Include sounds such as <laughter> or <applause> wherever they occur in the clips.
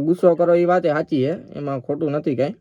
ગુસ્સો કરો એ વાતે સાચી છે. એમાં ખોટું નથી કઈ.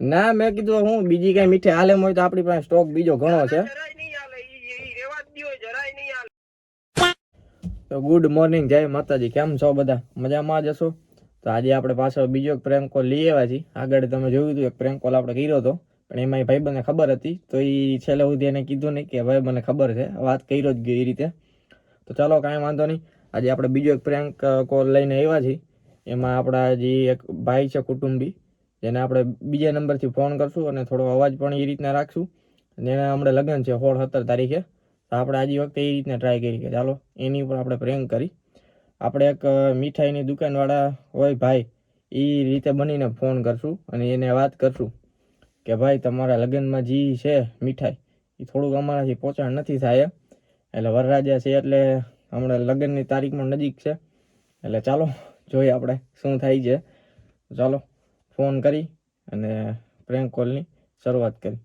ના મેં કીધું હું બીજી કઈ મીઠાઈ હાલે હોય તો આપણી પાસે સ્ટોક બીજો ઘણો છે. તો ગુડ મોર્નિંગ જય માતાજી. કેમ છો બધા? મજામાં જ હશો? તો આજે આપણે પાછો બીજો પ્રેમ કોલ લઈ આવ્યા છીએ. આગળ તમે જોયું હતું એક પ્રેમ કોલ આપણે કર્યો હતો. પણ એમાં ભાઈ બંને ખબર હતી. તો એ છેલ્લે સુધી એને કીધું નહીં કે ભાઈ મને ખબર છે. વાત કર્યો જ ગયો એ રીતે. તો ચાલો, કાંઈ વાંધો નહીં. આજે આપણે બીજો એક પ્રેન્ક કોલ લઈને આવ્યા છીએ. એમાં આપણા જે એક ભાઈ છે કુટુંબી, જેને આપણે બીજા નંબરથી ફોન કરશું અને થોડો અવાજ પણ એ રીતના રાખશું. અને એના હમણાં લગ્ન છે, સોળ, સત્તર તારીખે. તો આપણે આજે વખતે એ રીતના ટ્રાય કરી કે ચાલો, એની ઉપર આપણે પ્રેન્ક કરી. આપણે એક મીઠાઈની દુકાનવાળા હોય ભાઈ એ રીતે બનીને ફોન કરશું અને એને વાત કરશું. કે ભાઈ, તમારા લગ્નમાં જે છે મીઠાઈ, એ થોડુંક અમારાથી પહોંચાણ નથી થાય એટલે વરરાજા છે એટલે હમણાં લગ્નની તારીખ પણ નજીક છે. એટલે ચાલો, જોઈએ આપણે શું થાય છે. ચાલો, ફોન કરી અને પ્રેન્ક કોલની શરૂઆત કરી.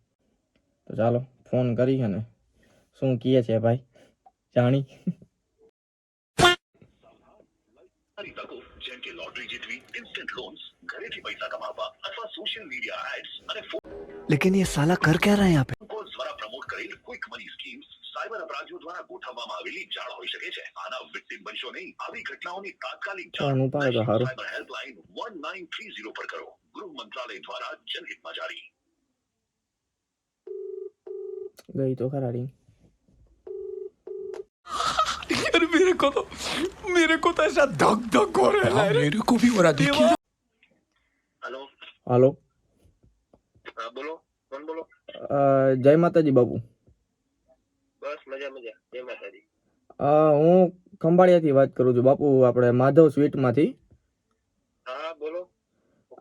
તો ચાલો, ફોન કરી અને શું કહે છે ભાઈ? જાણી. જેમ કે લોટરી જીતવી ઇન્સ્ટન્ટ લોન્સ ઘરેથી પૈસા કમાવવા અથવા સોશિયલ મીડિયા એડ્સ અને लेकिन ये साला कर क्या रहा है यहाँ पे ફોન કોલ્સ દ્વારા પ્રમોટ કરેલ ક્વિક મની સ્કીમ્સ સાયબર અપરાધીઓ દ્વારા ગોઠવવામાં આવેલી જાળ હોઈ શકે છે આના વિક્ટિમ બનશો નહીં આવી ઘટનાઓની તાત્કાલિક ફોન ઉપાડો તો હારું. Cyber helpline one nine three zero પર કરો ગૃહ મંત્રાલય દ્વારા જનહિતમાં જારી ગઈ તો ખરા ring. यार मेरे को तो मेरे को तो ऐसा धक धक हो रहा है मेरे को भी हो रहा देखिए હલો હાલો હા. બોલો કોણ બોલો? જય માતાજી બાપુ. બસ મજા મજા. જય માતાજી. હું ખંભાળિયાથી વાત કરું છું. બાપુ આપણે માધવ સ્વીટમાંથી. હા બોલો.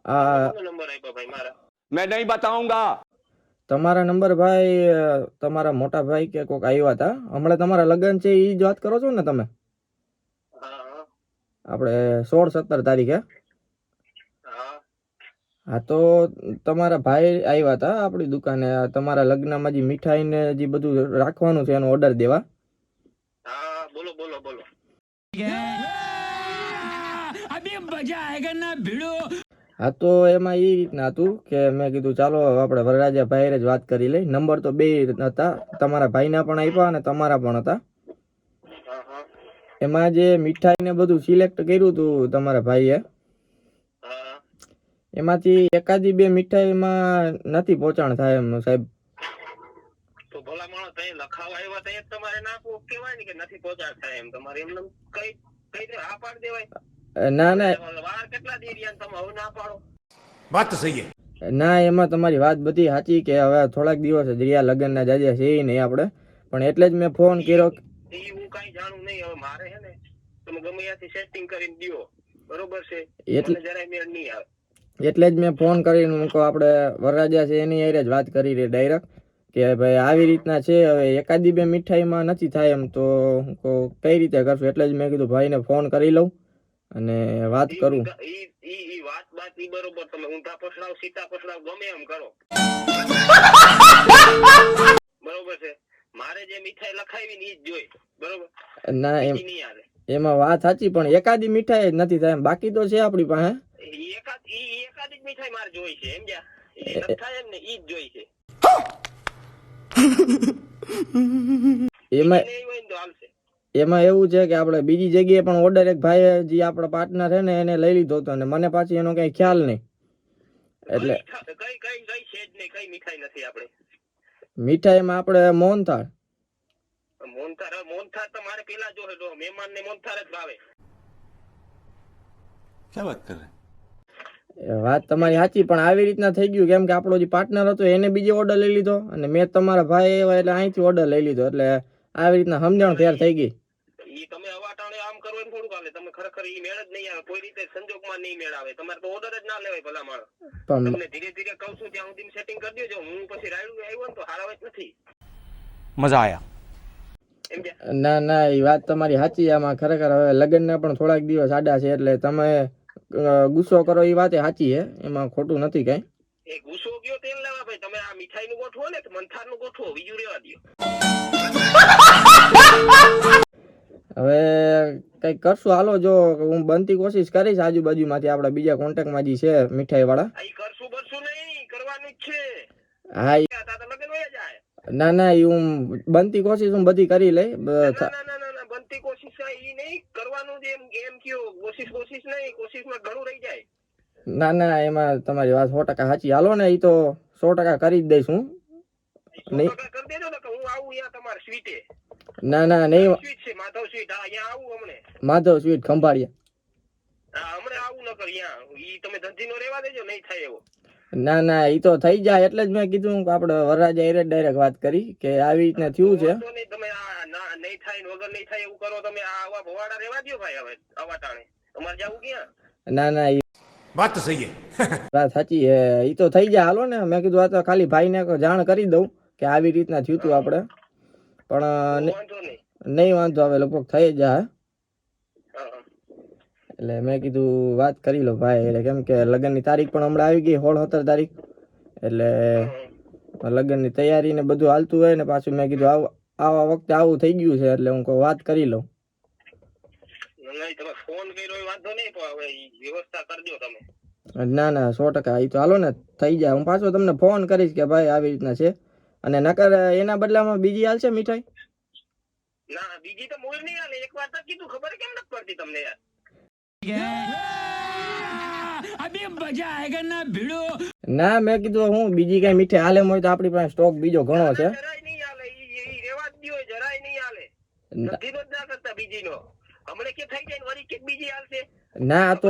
આ નંબર આપ્યો ભાઈ મારા? મેં નહીં બતાઉંગા તમારા નંબર ભાઈ તમારા મોટા ભાઈ કે કોક આવ્યા હતા? હમણાં તમારા લગ્ન છે એ જ વાત કરો છો ને તમે? આપણે સોળ સત્તર તારીખે. હા તો તમારા ભાઈ આવ્યા હતા આપણી દુકાને. તમારા લગ્નમાં જે મીઠાઈ ને જે બધું રાખવાનું છે એનો ઓર્ડર દેવા. હા બોલો બોલો બોલો. હા તો એમાં એ રીતના હતું કે મેં કીધું ચાલો આપણે વરરાજા ભાઈ જ વાત કરી લઈ. નંબર તો બે હતા. તમારા ભાઈના પણ આપ્યા અને તમારા પણ હતા. એમાં જે મીઠાઈ ને બધું સિલેક્ટ કર્યું હતું તમારા ભાઈએ એમાંથી એકાદી બે મીઠાઈમાં નથી પહોંચાણ થાય એમ સાહેબ. તો ભલા માણસ અહીં લખાવા આવ્યા તમારે નાખવું કહેવાય નથી પહોંચાડ થાય એમ. તમારે એમને કઈ કઈ દે આ ના એમાં તમારી વાત બધી સાચી કે હવે થોડાક દિવસ દરિયા રહ્યા લગ્ન ના જાજે છે નહીં આપડે પણ એટલે જ મેં ફોન કર્યો. હું કઈ જાણું નહીં હવે મારે છે ને તમે ગમે ત્યાંથી સેટિંગ કરીને દિયો. બરોબર છે? એટલે જરાય મેળ નહીં આવે. એટલે જ મેં ફોન કરીને મૂકો આપણે વરરાજા છે એની હારે જ વાત કરી રહી ડાયરેક્ટ કે ભાઈ આવી રીતના છે હવે એકાદી બે મીઠાઈમાં નથી થાય એમ. તો હું કઈ રીતે કરશું? એટલે જ મેં કીધું ભાઈને ફોન કરી લઉં અને વાત કરું. ઈ ઈ ઈ વાત ઈ બરોબર તમે ઊંધા પછડાવ સીધા પછડાવ ગમે એમ કરો. <laughs> બરોબર છે? મારે જે મીઠાઈ લખાવી ને જ જોઈ બરોબર? ના એમ એમાં વાત સાચી પણ એકાદી મીઠાઈ જ નથી થાય એમ. બાકી તો છે આપણી પાસે. મીઠાઈ <laughs> એમાં એવું છે કે આપણે બીજી જગ્યાએ પણ ઓર્ડર એક ભાઈ જે આપણો પાર્ટનર છે ને એને લઈ લીધો હતો ને મને પાછી એનો કઈ ખ્યાલ નહીં. એટલે કઈ કઈ કઈ છે જ નહીં કઈ મીઠાઈ નથી આપણે. મીઠાઈમાં આપણે મોહનથાળ. મોહનથાળ તો મારે પેલા જો મહેમાન ને મોહનથાળ જ ભાવે. ક્યાં વાત કરે? વાત તમારી સાચી પણ આવી રીતના થઈ ગયું કેમ કે આપણો જે પાર્ટનર હતો એને બીજો ઓર્ડર લઈ લીધો અને મેં તમારા ભાઈ એવા એટલે અહીંથી ઓર્ડર લઈ લીધો એટલે આવી રીતના સમજણ તૈયાર થઈ ગઈ. તમે અવાટાણે આમ કરો એમ થોડું કાલે તમે ખરેખર ઈ મેળ જ નહીં આવે કોઈ રીતે સંજોગમાં નહીં મેળ આવે. તમારે તો ઓર્ડર જ ના લેવાય ભલા માણસ. તમને ધીરે ધીરે કહું છું ત્યાં સુધી સેટિંગ કરી દેજો. હું પછી રાયડું આવ્યો ને તો હારાવે જ નથી. મજા આયા. ના ના એ વાત તમારી સાચી આમાં ખરેખર હવે લગ્નના પણ થોડાક દિવસ આડા છે એટલે તમે ગુસ્સો કરો એ વાતે સાચી છે એમાં ખોટું નથી કઈ. એ ગુસ્સો ગયો તેલ લેવા ભાઈ? તમે આ મીઠાઈ નું ગોઠવો ને મંથારનું ગોઠવો બીજું રેવા દો હવે કંઈક કરશું હાલો જો હું બનતી કોશિશ કરીશ આજુબાજુમાંથી આપણા બીજા કોન્ટેક્ટમાં જે છે મીઠાઈ વાળા કરશું બરશું નહીં કરવાનું છે. હા ના ના એ હું બનતી કોશિશ હું બધી કરી લઈ બનતી કોશિશ એ નહીં કરવાનું જે એમ એમ કયો કોશિશ કોશિશ નહીં કોશિશમાં ઘણું રહી જાય. ના ના એમાં તમારી વાત સો ટકા સાચી. હાલો ને એ તો સો ટકા કરી જ દઈશ હું. નહીં. કરી દેજો ને હું આવું અહીંયા તમારે સ્વીટે ના ના નહીં. સ્વીટ છે માધવ સ્વીટ હા અહીંયા આવું હમણે માધવ સ્વીટ ખંભાળિયા. હા હમણે આવું ન ઈ તમે ધંધીનો રહેવા દેજો નહીં થાય એવો. ના ના એ તો થઈ જાય એટલે જ મેં કીધું કે આપણે વરરાજા એરે ડાયરેક્ટ વાત કરી કે આવી રીતના થયું છે વાંધો નહીં તમે આ ના નહીં થાય વગર નહીં થાય એવું કરો તમે આવા ભવાડા રહેવા દો ભાઈ હવે આવા ટાણે જવું ક્યાં? ના ના વાત તો સહી <laughs> વાત સાચી એ તો થઈ જાય હાલો ને. મેં કીધું આ તો ખાલી ભાઈને જાણ કરી દઉં કે આવી રીતના થયું હતું આપણે. પણ નહીં. વાંધો આવે લગભગ થઈ જ જાય. એટલે મેં કીધું વાત કરી લો ભાઈ એટલે કેમ કે લગ્નની તારીખ પણ હમણાં આવી ગઈ હોળ સત્તર તારીખ. એટલે લગ્નની તૈયારી ને બધું હાલતું હોય ને પાછું મેં કીધું આવું આવા વખતે આવું થઈ ગયું છે એટલે હું કોઈ વાત કરી લઉં. તમે ફોન કર્યો વાંધો નહીં પણ હવે વ્યવસ્થા કરજો તમે. ના ના સો ટકા. એ તો હાલો ને થઈ જાય. હું પાછો તમને ફોન કરીશ કે ભાઈ આવી રીતના છે. અને નકર એના બદલામાં બીજી હાલશે મીઠાઈ? ના બીજી તો મોર નહીં હાલે. એક વાર તો કીધું. ખબર કેમ નથી પડતી તમને યાર? ના મેં કીધું હું બીજી કઈ મીઠાઈ હાલે હોય તો આપણી પાસે સ્ટોક બીજો ઘણો છે. તો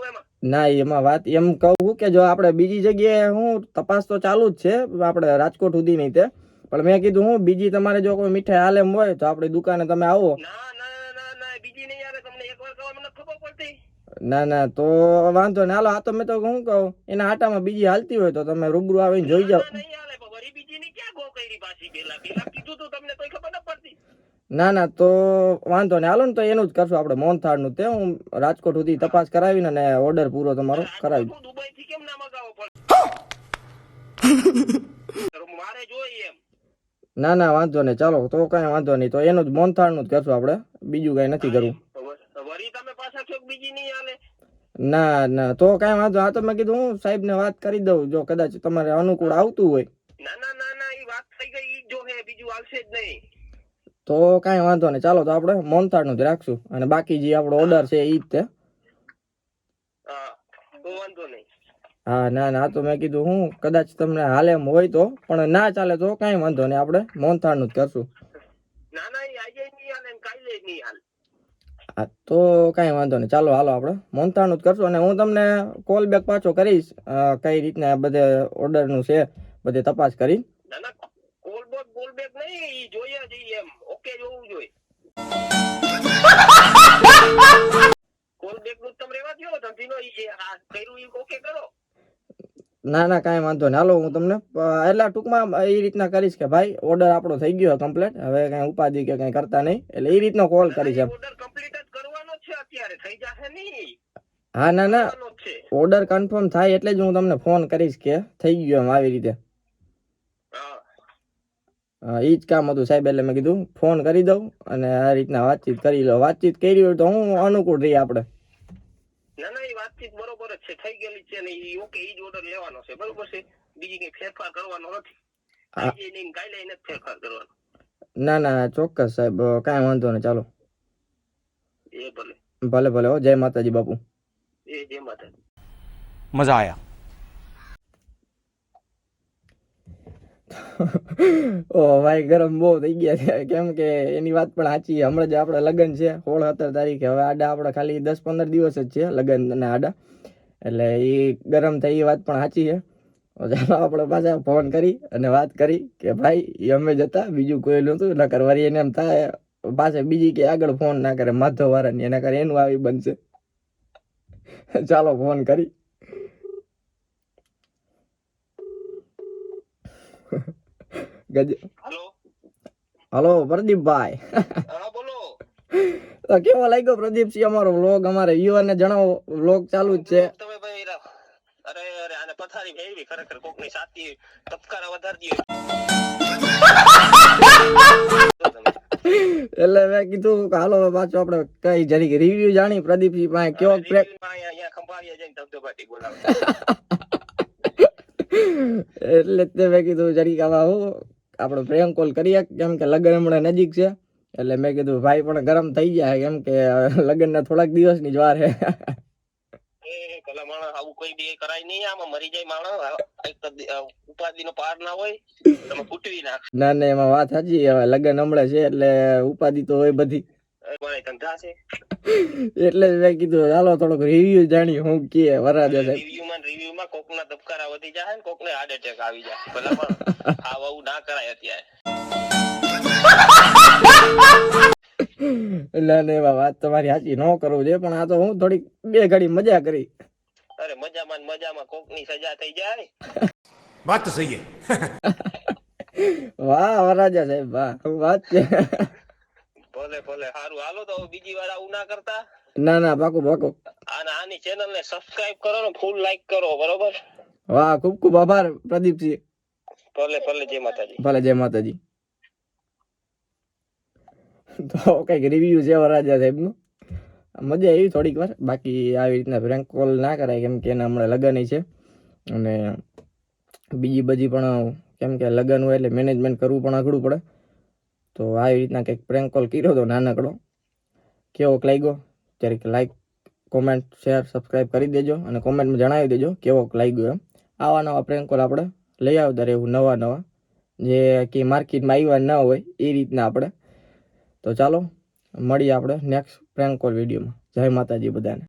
એમાં. ના એમાં વાત એમ કહું કે જો આપણે બીજી જગ્યાએ હું તપાસ તો ચાલુ જ છે આપણે રાજકોટ સુધી નહીં તે. પણ મેં કીધું હું બીજી તમારે જો કોઈ મીઠાઈ હાલે હોય તો આપણી દુકાને તમે આવો. ના ના ના ના ના ના તો વાંધો ને હાલો આ તો મેં તો શું કહું એના આટામાં બીજી હાલતી હોય તો તમે રૂબરૂ આવીને જોઈ જાઓ. ના, ની તું ન ના ના વાંધો નહીં. હાલો ને તો એનું જ કરશું આપણે. મોહનથાળનું તે હું રાજકોટ સુધી તપાસ કરાવીને ને ઓર્ડર પૂરો તમારો કરાવી ના ના ના વાંધો નહીં. ચાલો તો કાંઈ વાંધો નહીં. તો એનું જ મોહનથાળનું જ કરશું આપણે. બીજું કઈ નથી કરવું. ના ના તો કાંઈ વાંધો આ તો મેં કીધું હું સાહેબને વાત કરી દઉં. જો કદાચ તમારે અનુકૂળ આવતું હોય. ના ના ના ના એ વાત થઈ ગઈ. જો હે બીજું આવશે જ નહીં. તો કાંઈ વાંધો નહીં. ચાલો તો આપણે મોનતાળનું જ રાખશું. અને બાકી જે આપણો ઓર્ડર છે એ જ તે હા વાંધો નહીં. હા ના ના તો મેં કીધું હું કદાચ તમને હાલે એમ હોય તો પણ ના ચાલે તો કાંઈ વાંધો નહીં. આપણે મોહનથાળનું જ કરશું. હા તો કાંઈ વાંધો નહીં. ચાલો હાલો આપણે મોહનથાળનું જ કરશું. અને હું તમને કોલ બેક પાછો કરીશ કઈ રીતના બધે ઓર્ડરનું છે બધે તપાસ કરી. નું ના કાંઈ વાંધો નહીં. હાલો હું તમને એટલા ટૂંકમાં એ રીતના કરીશ કે ભાઈ ઓર્ડર આપણો થઈ ગયો કમ્પ્લીટ હવે કાંઈ ઉપાધિ કે કાંઈ કરતા નહીં. એટલે એ રીતનો કોલ કરીશ હા ના ના. ઓર્ડર કન્ફર્મ થાય એટલે જ હું તમને ફોન કરીશ કે થઈ ગયો એમ આવી રીતે. એ જ કામ હતું સાહેબ એટલે મેં કીધું ફોન કરી દઉં અને આ રીતના વાતચીત કરી લો. વાતચીત કરી હોય તો હું અનુકૂળ રહી આપણે. ના ના એ વાતચીત બરોબર જ છે. થઈ ગયેલી છે ને એ ઓકે એ જ ઓર્ડર લેવાનો છે. બરોબર છે? બીજી કઈ ફેરફાર કરવાનો નથી. ગાઈડલાઈન જ ફેરફાર કરવાનો. ના ના ચોક્કસ સાહેબ. કાંઈ વાંધો નહીં. ચાલો. એ ભલે. ભલે ભલે હો. જય માતાજી બાપુ. એ જય માતાજી. મજા આયા. <laughs> ઓ ભાઈ, ગરમ બહુ થઈ ગયા છે. કેમ કે એની વાત પણ સાચી હમણાં જ આપણે લગ્ન છે સોળ સત્તર તારીખે. હવે આડા આપણે ખાલી દસ પંદર દિવસ જ છે લગ્ન અને આડા. એટલે એ ગરમ થઈ એ વાત પણ સાચી છે. ચાલો આપણે પાછા ફોન કરી અને વાત કરી કે ભાઈ એ અમે જતા બીજું કોઈ નહોતું. નકર વરી એને એમ થાય પાસે બીજી કે આગળ ફોન ના કરે માધવ વાળાની એના કરે એનું આવી બનશે. ચાલો ફોન કરી. ગજ હલો પ્રદીપભાઈ હા બોલો. તો કેવો લાગ્યો પ્રદીપસિંહ અમારો વ્લોગ અમારે યુવાને જણાવો વ્લોગ ચાલુ જ છે. તમે ભાઈ અરે અરે આને પથારી ફેરવી ખરેખર કોકની સાથી તપકારા વધારી દીયો <laughs> એટલે મેં કીધું કે હાલો પાછો આપણે કઈ જરીક રિવ્યુ જાણી. પ્રદીપજી પાસે કેવો પ્રેક અહીંયા અહીંયા ખંભાળિયા જઈને ધબધબાટી બોલાવે. <laughs> એટલે જ તે મેં કીધું જરીક આવા હું આપણો પ્રેમ કોલ કરીએ કેમ કે લગ્ન હમણાં નજીક છે એટલે મેં કીધું ભાઈ પણ ગરમ થઈ જાય કેમ કે લગ્નના થોડાક દિવસની જ વાર છે. માણસ આવું કોઈ બી કરાય નહીં આમાં મરી જાય માણસ. ઉપાધિ નો પાર ના હોય તમે ફૂટવી નાખ ના ના એમાં વાત સાચી હવે લગ્ન હમણાં છે એટલે ઉપાધિ તો હોય બધી. એટલે મેં કીધું હાલો થોડોક રિવ્યુ જાણી હું કે વરા જશે. રિવ્યુમાં રિવ્યુમાં કોકના ધબકારા વધી જાય ને કોકને હાર્ટ એટેક આવી જાય ભલે પણ આ વહુ ના કરાય અત્યારે. એટલે ને વાત તમારી સાચી નો કરવું છે પણ આ તો હું થોડીક બે ઘડી મજા કરી. અરે મજામાં મજામાં કોકની સજા થઈ જાય વાત તો સહી વાહ વરાજા સાહેબ વાહ વાત છે. ભલે ભલે સારું હાલો તો બીજી વાર આવું ના કરતા. ના ના પાકો પાકો. અને આની ચેનલ ને સબસ્ક્રાઇબ કરો ને ફૂલ લાઈક કરો બરોબર? વાહ ખૂબ ખૂબ આભાર પ્રદીપજી. ભલે ભલે જય માતાજી. ભલે જય માતાજી. તો કંઈક રિવ્યુ છે વરાજા સાહેબનું મજા આવી થોડીક વાર. બાકી આવી રીતના પ્રેન્ક કોલ ના કરાય કેમ કે એના હમણાં લગ્ન છે. અને બીજી બધી પણ કેમ કે લગ્ન હોય એટલે મેનેજમેન્ટ કરવું પણ અઘરું પડે. તો આવી રીતના કંઈક પ્રેન્ક કોલ કર્યો હતો નાનકડો. કેવોક લાગ્યો? ક્યારેક લાઈક કોમેન્ટ શેર સબસ્ક્રાઈબ કરી દેજો અને કોમેન્ટમાં જણાવી દેજો કેવોક લાગ્યો એમ. આવા નવા પ્રેન્ક કોલ આપણે લઈ આવતા રહેવું નવા નવા. જે કે માર્કેટમાં આવ્યા ન હોય એ રીતના આપણે. તો ચાલો, મળીએ આપણે નેક્સ્ટ પ્રેન્ક કોલ વિડીયોમાં જય માતાજી બધાને.